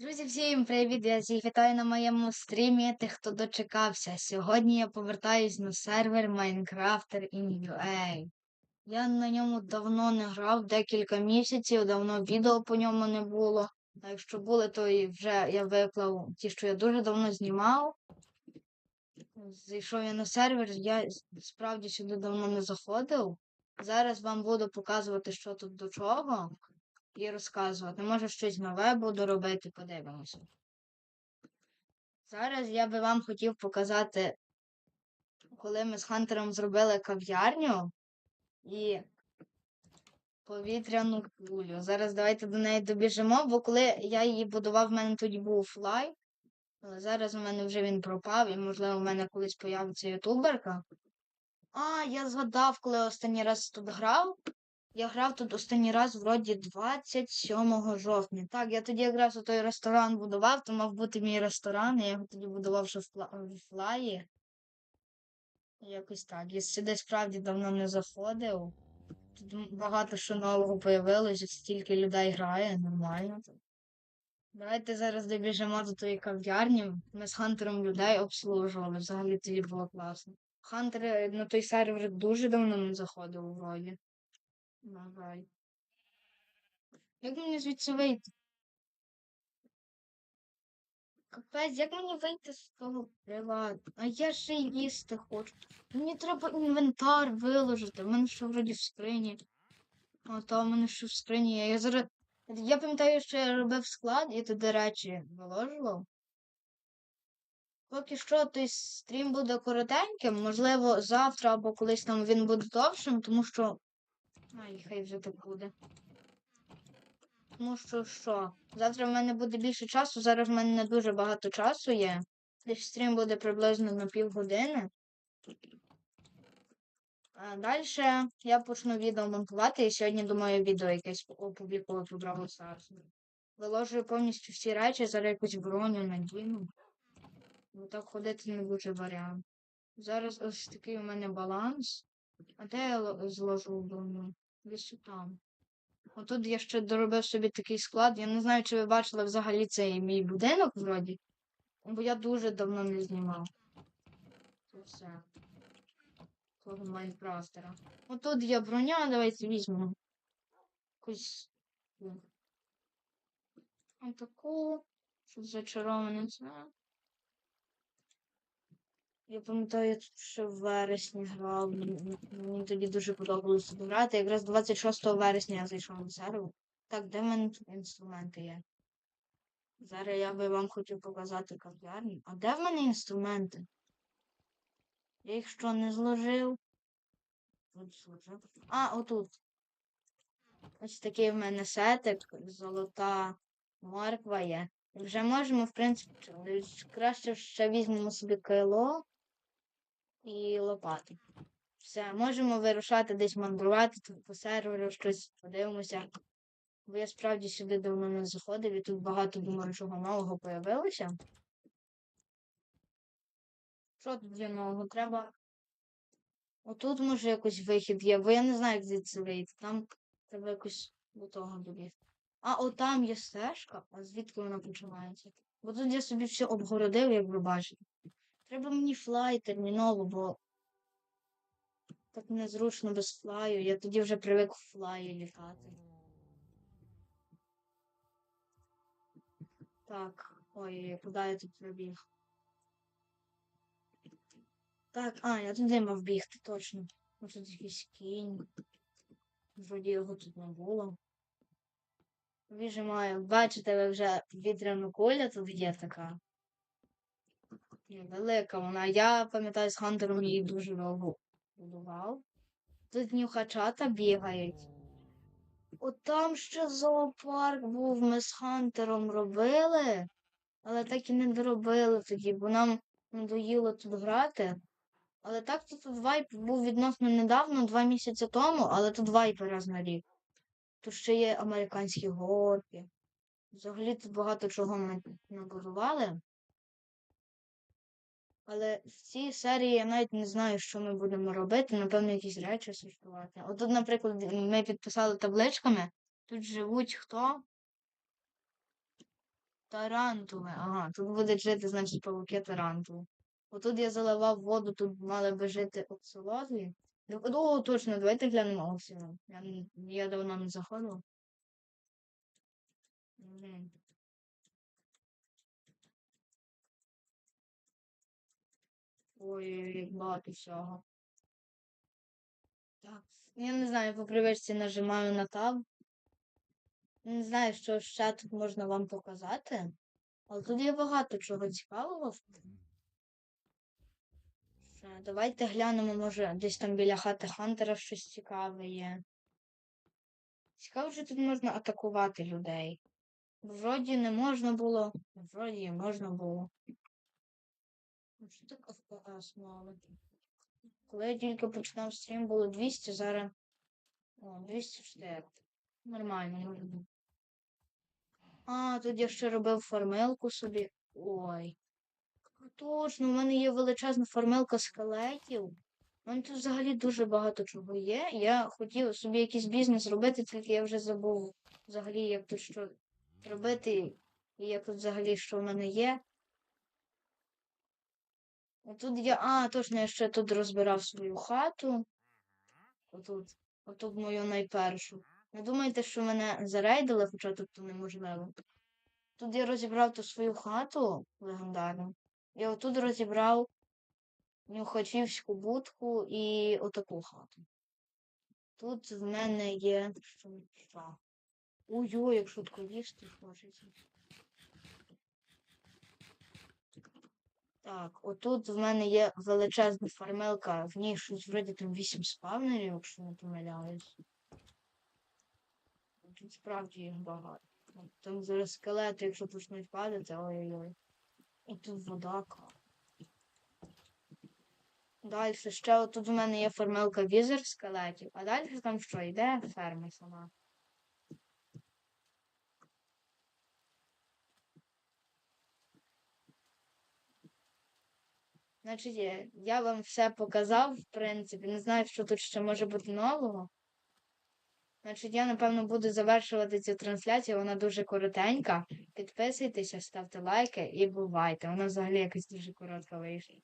Друзі, всім привіт! Я всіх вітаю на моєму стрімі, тих, хто дочекався. Сьогодні я повертаюсь на сервер Minecrafter in UA. Я на ньому давно не грав, декілька місяців, давно відео по ньому не було. А якщо були, то і вже я виклав ті, що я дуже давно знімав. Зайшов я на сервер, я справді сюди давно не заходив. Зараз вам буду показувати, що тут до чого і розказувати. Може, щось нове буду робити, подивимося. Зараз я би вам хотів показати, коли ми з Хантером зробили кав'ярню і повітряну кулю. Зараз давайте до неї добіжимо, бо коли я її будував, в мене тоді був флай. Але зараз у мене вже він пропав, і, можливо, в мене колись появиться ютуберка. А, я згадав, коли останній раз тут грав. Я грав тут останній раз вроді 27 жовтня. Так, я тоді якраз у той ресторан будував, то мав бути мій ресторан, я його тоді будував ще в флаї. Якось так. Я сюди справді давно не заходив. Тут багато що нового появилося, стільки людей грає, нормально. Давайте зараз добіжимо до тої кав'ярні. Ми з Хантером людей обслужували, взагалі тоді було класно. Хантер е, на той сервер дуже давно не заходив вроді. Давай. Як мені звідси вийти? Капець, як мені вийти з того привату? А я ще й їсти хочу. Мені треба інвентар виложити. В мене ще вроді в скрині. А то в мене ще в скрині. Я зараз. Я пам'ятаю, що я робив склад і туди речі виложував. Поки що той стрім буде коротеньким, можливо, завтра або колись там він буде довшим, тому що Ай, хай вже так буде. Тому що що? Завтра в мене буде більше часу, зараз в мене не дуже багато часу є. Десь стрім буде приблизно на півгодини. А далі я почну відео монтувати і сьогодні, думаю, відео якесь опублікую по Бравл. Виложую повністю всі речі, зараз якусь броню надіну. Бо так ходити не дуже варіант. Зараз ось такий у мене баланс. А де я зложу броню? Десь там. Отут я ще доробив собі такий склад. Я не знаю, чи ви бачили взагалі цей мій будинок вроді. Бо я дуже давно не знімав. Це все. Того Майнкрафтера. Отут є броня, давайте візьмемо. Якусь. ну, Отаку. Що зачароване це. Я пам'ятаю, я тут ще в вересні грав. Мені тоді дуже подобалося грати. Якраз 26 вересня я зайшов на сервер. Так, де в мене тут інструменти є? Зараз я би вам хотів показати кав'ярню. А де в мене інструменти? Я їх що не зложив? Зложив. А, отут. Ось такий в мене сетик, золота морква є. Вже можемо, в принципі, краще ще візьмемо собі кайло і лопати. Все, можемо вирушати десь мандрувати тут по серверу, щось подивимося. Бо я справді сюди давно не заходив і тут багато думаю, чого нового появилося. Що тут є нового? Треба. Отут може якийсь вихід є, бо я не знаю, як звідси вийти. Там треба якось до того добігти. А отам є стежка, а звідки вона починається? Бо тут я собі все обгородив, як ви бачите. Треба мені флай терміново, бо так незручно без флаю. Я тоді вже привик в флаї літати. Так, ой, куди я тут пробіг? Так, а, я туди мав бігти, точно. Ось тут якийсь кінь. Вроді його тут не було. Вижимаю, бачите, ви вже вітряну куля тут є така. Велика вона. Я пам'ятаю, з Хантером її дуже довго будував. Тут нюхачата бігають. От там ще зоопарк був, ми з Хантером робили, але так і не доробили тоді, бо нам надоїло тут грати. Але так тут вайп був відносно недавно, два місяці тому, але тут вайп раз на рік. Тут ще є американські горки. Взагалі тут багато чого ми набудували. Але в цій серії я навіть не знаю, що ми будемо робити. Напевно, якісь речі сортувати. От тут, наприклад, ми підписали табличками. Тут живуть хто? Тарантули. Ага, тут будуть жити, значить, павуки тарантули. Отут я заливав воду, тут мали би жити оцелоти. О, точно, давайте глянемо Оксіну. Я, я давно не заходив. Ой, як багато всього. Так. Я не знаю, по привичці нажимаю на таб. Не знаю, що ще тут можна вам показати. Але тут є багато чого цікавого. Ще, Давайте глянемо, може, десь там біля хати Хантера щось цікаве є. Цікаво, що тут можна атакувати людей. Вроді не можна було, вроді можна було. Ну, Що так FPS мало? Коли я тільки починав стрім, було 200, зараз. О, 204. Нормально, нормально. А, тут я ще робив формилку собі. Ой. Точно, у мене є величезна формилка скелетів. У мене тут взагалі дуже багато чого є. Я хотів собі якийсь бізнес робити, тільки я вже забув взагалі, як тут що робити, і як тут взагалі що в мене є. Отут я. А, точно, я ще тут розбирав свою хату. Отут. Отут мою найпершу. Не думайте, що мене зарейдили, хоча тут неможливо. Тут я розібрав ту свою хату легендарну. Я отут розібрав нюхачівську будку і отаку хату. Тут в мене є. Ой-ой, як швидко їсти хочеться. Так, отут в мене є величезна фармелка, в ній щось вроді там 8 спавнерів, якщо не помиляюсь. Тут справді їх багато. Там зараз скелети, якщо почнуть падати, ой-ой-ой. І тут вода. Далі ще отут в мене є формелка візер скелетів, а далі там що, йде ферма сама. Значить, е, я вам все показав, в принципі. Не знаю, що тут ще може бути нового. Значить, я, напевно, буду завершувати цю трансляцію, вона дуже коротенька. Підписуйтеся, ставте лайки і бувайте. Вона взагалі якось дуже коротка вийшла.